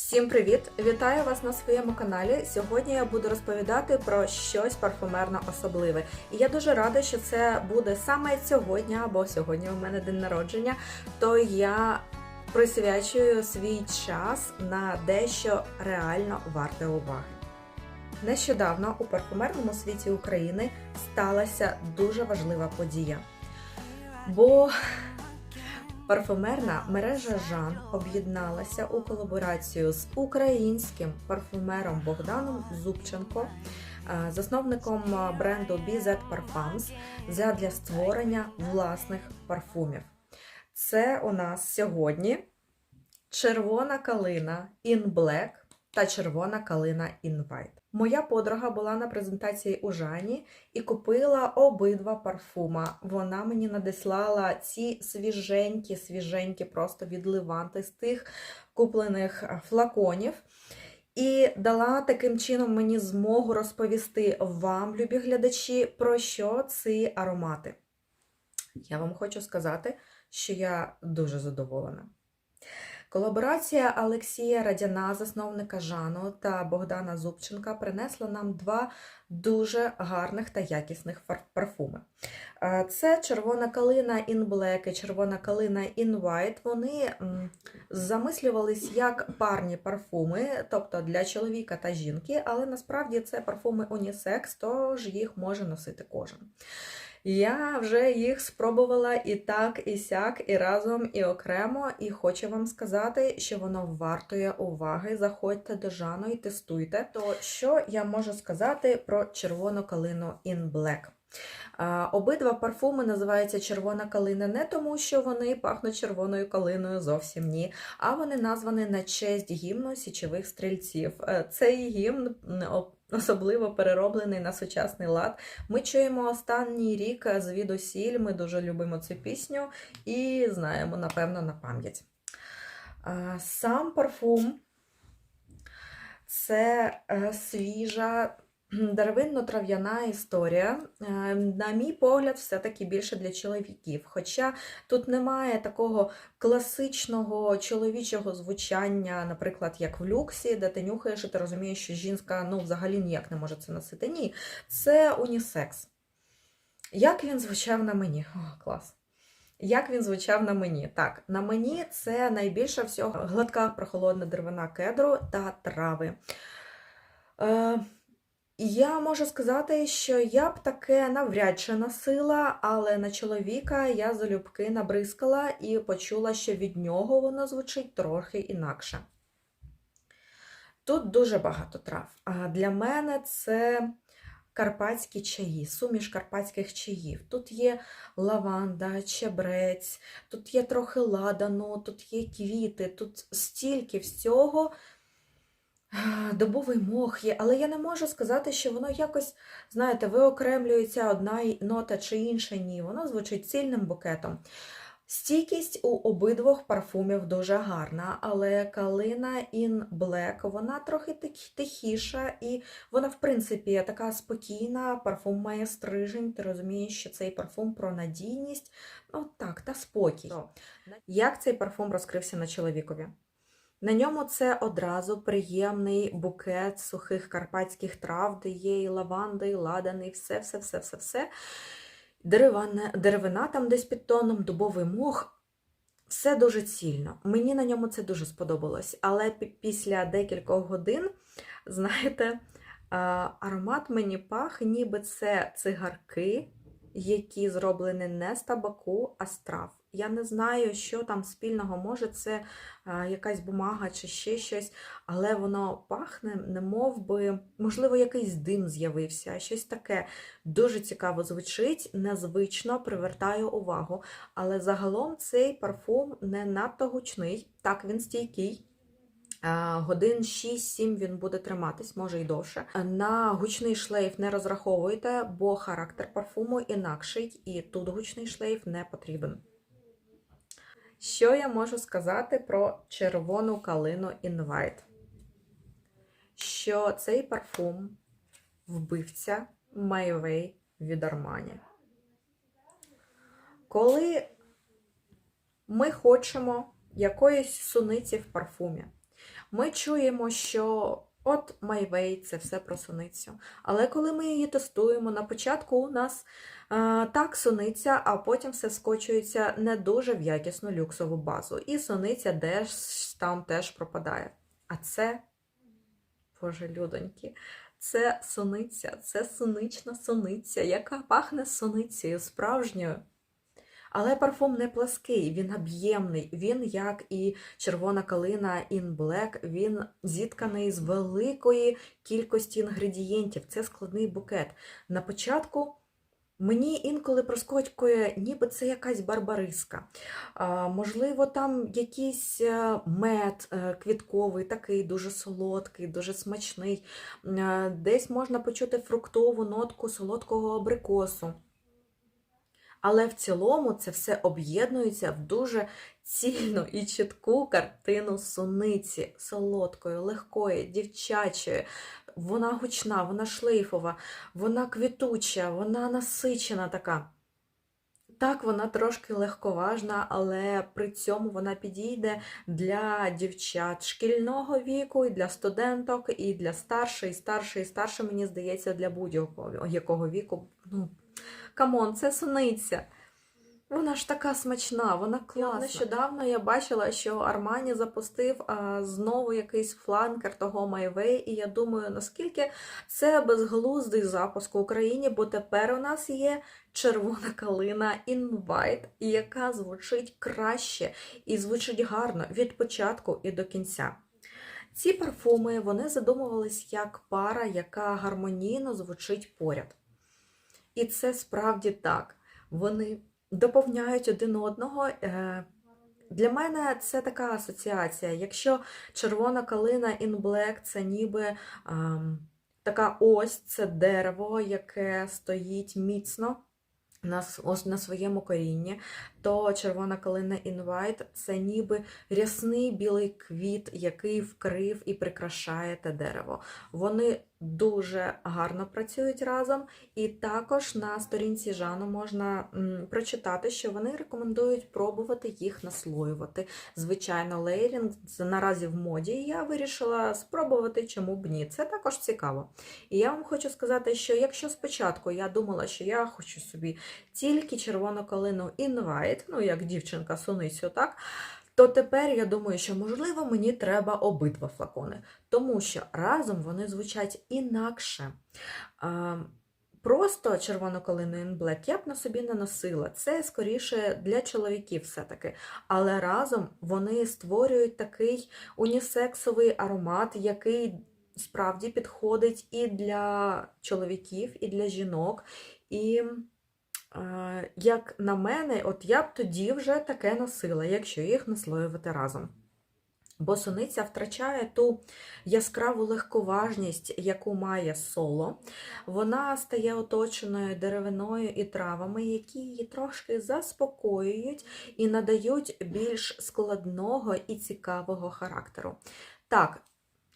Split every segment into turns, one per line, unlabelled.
Всім привіт! Вітаю вас на своєму каналі. Сьогодні я буду розповідати про щось парфумерно особливе. І я дуже рада, що це буде саме сьогодні, або сьогодні у мене день народження. То я присвячую свій час на дещо реально варте уваги. Нещодавно у парфумерному світі України сталася дуже важлива подія. Бо Парфумерна мережа Жан об'єдналася у колаборацію з українським парфумером Богданом Зубченко, е, засновником бренду BZ Parfums, для створення власних парфумів. Це у нас сьогодні червона калина In Black та червона калина In Моя подруга була на презентації у Жані і купила обидва парфума. Вона мені надіслала ці свіженькі, свіженькі, просто відливанти з тих куплених флаконів. І дала таким чином мені змогу розповісти вам, любі глядачі, про що ці аромати. Я вам хочу сказати, що я дуже задоволена. Колаборація Олексія Радяна, засновника Жану та Богдана Зубченка, принесла нам два дуже гарних та якісних парфуми. Це червона калина In Black і червона калина In White. Вони замислювались як парні парфуми, тобто для чоловіка та жінки, але насправді це парфуми унісекс, тож їх може носити кожен. Я вже їх спробувала і так, і сяк, і разом, і окремо, і хочу вам сказати, що воно вартує уваги. Заходьте до Жану і тестуйте. То що я можу сказати про червону калину In Black? Обидва парфуми називаються червона калина не тому, що вони пахнуть червоною калиною, зовсім ні. А вони названі на честь гімну січових стрільців. Е, цей гімн особливо перероблений на сучасний лад. Ми чуємо останній рік звідусіль, ми дуже любимо цю пісню і знаємо, напевно, на пам'ять. Сам парфум це е, свіжа. Деревинно-трав'яна історія, е, на мій погляд, все-таки більше для чоловіків. Хоча тут немає такого класичного чоловічого звучання, наприклад, як в люксі, де ти нюхаєш і ти розумієш, що жінка ну, взагалі ніяк не може це носити. Ні, це унісекс. Як він звучав на мені? О, клас! Як він звучав на мені? Так, на мені це найбільше всього гладка прохолодна деревина кедру та трави. Е, я можу сказати, що я б таке навряд чи носила, але на чоловіка я залюбки набризкала і почула, що від нього воно звучить трохи інакше. Тут дуже багато трав. А для мене це карпатські чаї, суміш карпатських чаїв. Тут є лаванда, чебрець, тут є трохи ладану, тут є квіти, тут стільки всього добовий мох є, але я не можу сказати, що воно якось, знаєте, виокремлюється одна нота чи інша, ні. Воно звучить цільним букетом. Стійкість у обидвох парфумів дуже гарна, але калина In Black, вона трохи тихіша, і вона, в принципі, така спокійна, парфум має стрижень, ти розумієш, що цей парфум про надійність, ну так, та спокій. Як цей парфум розкрився на чоловікові? На ньому це одразу приємний букет сухих карпатських трав, де є і лаванда, і ладан, і все-все-все-все-все. Деревина, деревина там десь під тоном, дубовий мох. Все дуже цільно. Мені на ньому це дуже сподобалось. Але після декількох годин, знаєте, аромат мені пах, ніби це цигарки, які зроблені не з табаку, а з трав. Я не знаю, що там спільного, може, це якась бумага чи ще щось, але воно пахне, не мов би, можливо, якийсь дим з'явився, щось таке дуже цікаво звучить, незвично привертає увагу. Але загалом цей парфум не надто гучний, так він стійкий. Годин 6-7 він буде триматись, може й довше. На гучний шлейф не розраховуйте, бо характер парфуму інакший, і тут гучний шлейф не потрібен. Що я можу сказати про червону калину Invite? Що цей парфум вбивця Майвей від Армані. Коли ми хочемо якоїсь суниці в парфумі, Ми чуємо, що от Майвей це все про суницю. Але коли ми її тестуємо, на початку у нас е, так суниця, а потім все скочується не дуже в якісну люксову базу. І суниця десь там теж пропадає. А це, боже людоньки, це суниця, це сунична суниця, яка пахне суницею справжньою. Але парфум не плаский, він об'ємний. Він, як і червона калина In Black, він зітканий з великої кількості інгредієнтів. Це складний букет. На початку мені інколи проскочкує, ніби це якась барбариска. А, можливо, там якийсь е, мед е, квітковий, такий дуже солодкий, дуже смачний. Е, Десь можна почути фруктову нотку солодкого абрикосу. Але в цілому це все об'єднується в дуже цільну і чітку картину суниці, солодкої, легкої, дівчачої. Вона гучна, вона шлейфова, вона квітуча, вона насичена така. Так, вона трошки легковажна, але при цьому вона підійде для дівчат шкільного віку, і для студенток, і для старшої, і старше, і старше, мені здається, для будь-якого якого віку. Ну, камон, це суниця. Вона ж така смачна, вона класна. Нещодавно я бачила, що Армані запустив а, знову якийсь фланкер того Майвей, і я думаю, наскільки це безглуздий запуск в Україні, бо тепер у нас є червона калина Invite, яка звучить краще і звучить гарно від початку і до кінця. Ці парфуми вони задумувались як пара, яка гармонійно звучить поряд. І це справді так. Вони доповняють один одного. Е, Для мене це така асоціація. Якщо червона калина in black це ніби така ось це дерево, яке стоїть міцно на, на своєму корінні, то червона калина white це ніби рясний білий квіт, який вкрив і прикрашає те дерево. Вони дуже гарно працюють разом, і також на сторінці Жану можна прочитати, що вони рекомендують пробувати їх наслоювати. Звичайно, лейрінг це наразі в моді, і я вирішила спробувати, чому б ні. Це також цікаво. І я вам хочу сказати, що якщо спочатку я думала, що я хочу собі тільки червону калину Invite, ну як дівчинка суницю, так? То тепер я думаю, що можливо мені треба обидва флакони, тому що разом вони звучать інакше. Просто червону калину in я б на собі не носила. Це скоріше для чоловіків все-таки. Але разом вони створюють такий унісексовий аромат, який справді підходить і для чоловіків, і для жінок. І Як на мене, от я б тоді вже таке носила, якщо їх наслоювати разом. Бо суниця втрачає ту яскраву легковажність, яку має соло. Вона стає оточеною деревиною і травами, які її трошки заспокоюють і надають більш складного і цікавого характеру. Так,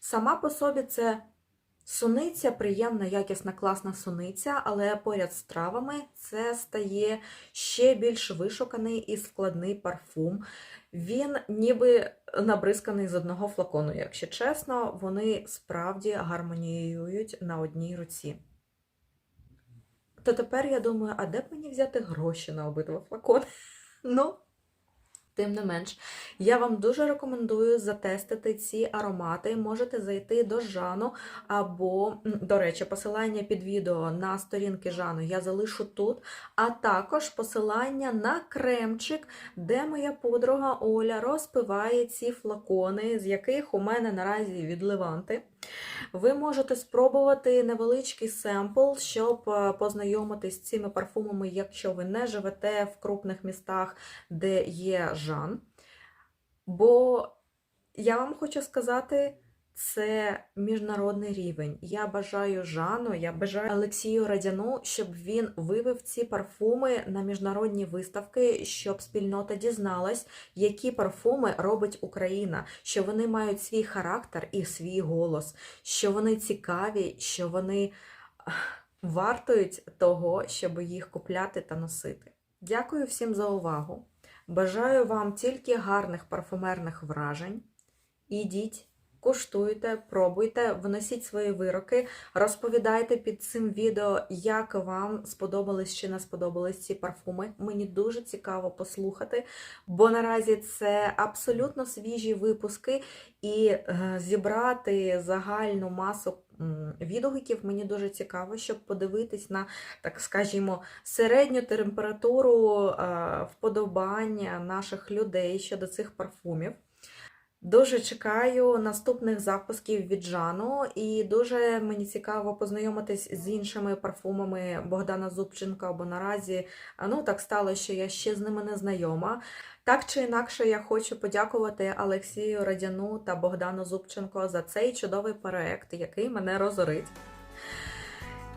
сама по собі це Суниця приємна, якісна, класна суниця, але поряд з травами це стає ще більш вишуканий і складний парфум. Він ніби набризканий з одного флакону, якщо чесно, вони справді гармоніюють на одній руці. То тепер я думаю, а де б мені взяти гроші на обидва флакони? Ну, Тим не менш, я вам дуже рекомендую затестити ці аромати. Можете зайти до Жану, або, до речі, посилання під відео на сторінки Жану я залишу тут, а також посилання на кремчик, де моя подруга Оля розпиває ці флакони, з яких у мене наразі відливанти. Ви можете спробувати невеличкий семпл, щоб е, познайомитись з цими парфумами, якщо ви не живете в крупних містах, де є жан. Бо я вам хочу сказати, це міжнародний рівень. Я бажаю Жану, я бажаю Олексію Радяну, щоб він вивів ці парфуми на міжнародні виставки, щоб спільнота дізналась, які парфуми робить Україна, що вони мають свій характер і свій голос, що вони цікаві, що вони вартують того, щоб їх купляти та носити. Дякую всім за увагу. Бажаю вам тільки гарних парфумерних вражень. Ідіть Куштуйте, пробуйте, вносіть свої вироки, розповідайте під цим відео, як вам сподобались чи не сподобались ці парфуми. Мені дуже цікаво послухати, бо наразі це абсолютно свіжі випуски, і е, зібрати загальну масу відгуків мені дуже цікаво, щоб подивитись на, так скажімо, середню температуру е, вподобання наших людей щодо цих парфумів. Дуже чекаю наступних запусків від Жану, і дуже мені цікаво познайомитись з іншими парфумами Богдана Зубченка, бо наразі ну так стало, що я ще з ними не знайома. Так чи інакше, я хочу подякувати Олексію Радяну та Богдану Зубченко за цей чудовий проект, який мене розорить.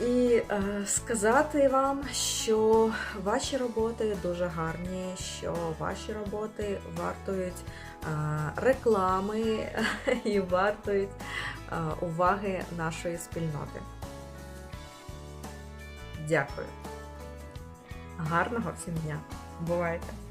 І е, сказати вам, що ваші роботи дуже гарні, що ваші роботи вартують е, реклами і вартують е, уваги нашої спільноти. Дякую. Гарного всім дня! Бувайте!